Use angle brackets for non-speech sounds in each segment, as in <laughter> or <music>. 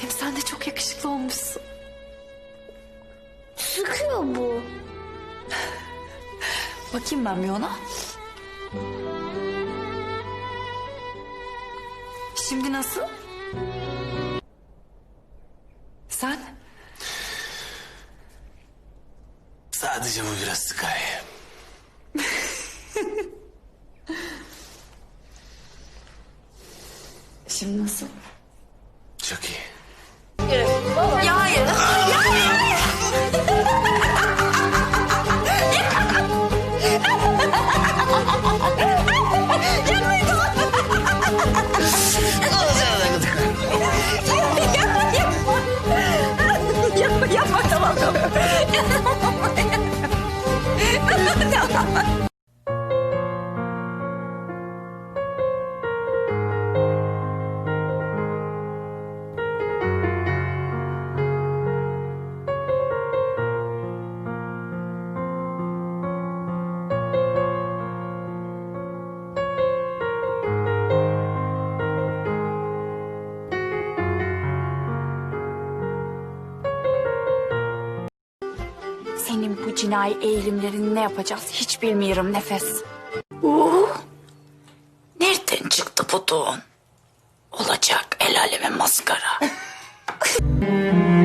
Hem sen de çok yakışıklı olmuşsun. Sıkıyor bu. Bakayım ben bir ona. Şimdi nasıl? Sen? Sadece bu biraz sıkay. <laughs> Şimdi nasıl? Senin bu cinayi eğilimlerini ne yapacağız hiç bilmiyorum Nefes. Oo. Nereden çıktı bu don? Olacak el aleme maskara. <laughs>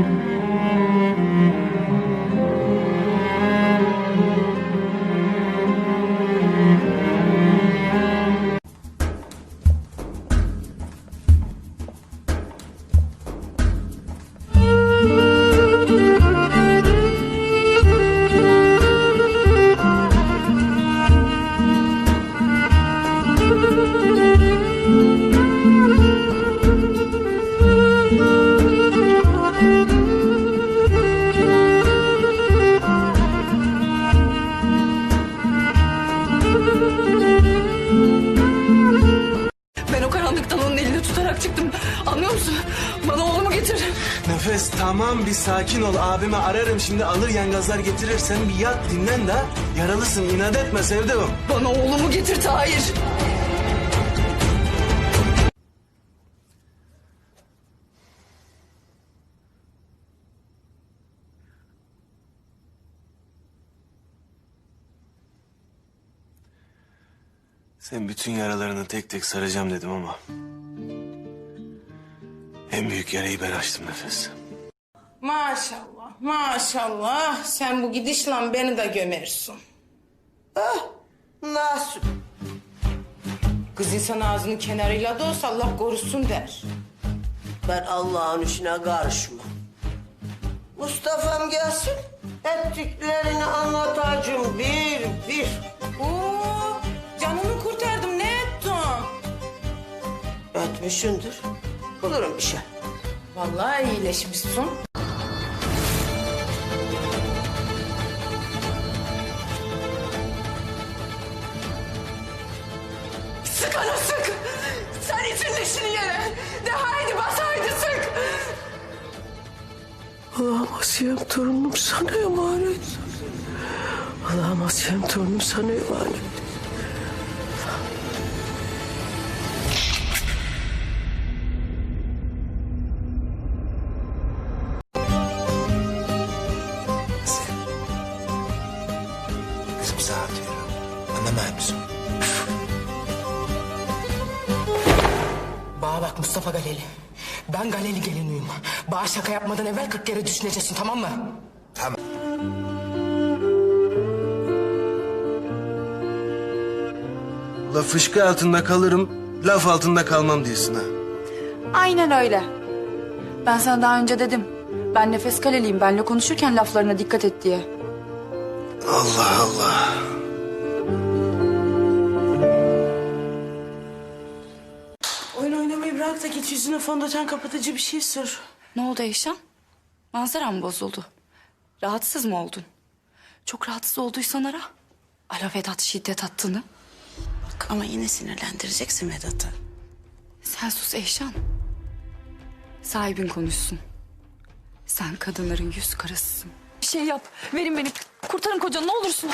tamam bir sakin ol. Abimi ararım şimdi alır yangazlar getirir. Sen bir yat dinlen de yaralısın. inat etme sevdim. Bana oğlumu getir Tahir. Sen bütün yaralarını tek tek saracağım dedim ama... En büyük yarayı ben açtım Nefes. Maşallah, maşallah. Sen bu gidişle beni de gömersin. Ah, nasıl? Kız insan ağzının kenarıyla da olsa Allah korusun der. Ben Allah'ın işine karışmam. Mustafa'm gelsin. Ettiklerini anlatacağım bir bir. Oo, canını kurtardım ne ettin? Etmişindir. Bulurum bir şey. Vallahi iyileşmişsin. Asiyem torunum sana emanet. Allah'ım Asiyem torunum sana emanet. Kızım sana diyorum. Anlamıyor musun? Bana bak Mustafa Galeli. Ben Galeli geliniyim. Bana şaka yapmadan evvel 40 kere düşüneceksin tamam mı? Tamam. La fışkı altında kalırım, laf altında kalmam diyorsun ha. Aynen öyle. Ben sana daha önce dedim. Ben nefes kaleliyim. Benle konuşurken laflarına dikkat et diye. Allah Allah. Da git yüzüne fondöten kapatıcı bir şey sür. Ne oldu Eyşan? Manzara mı bozuldu? Rahatsız mı oldun? Çok rahatsız olduysan ara. Alo Vedat şiddet attığını. Bak ama yine sinirlendireceksin Vedat'ı. Sen sus Eyşan. Sahibin konuşsun. Sen kadınların yüz karasısın. Bir şey yap. Verin beni. Kurtarın kocanı ne olursun.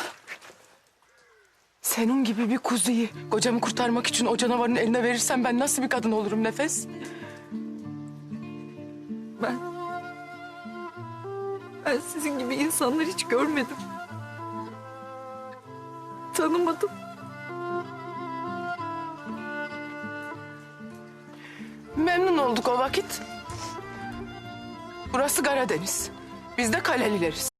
Senin gibi bir kuzuyu kocamı kurtarmak için o canavarın eline verirsen ben nasıl bir kadın olurum Nefes? ben. Ben sizin gibi insanlar hiç görmedim. Tanımadım. Memnun olduk o vakit. Burası Karadeniz. Biz de Kalelileriz.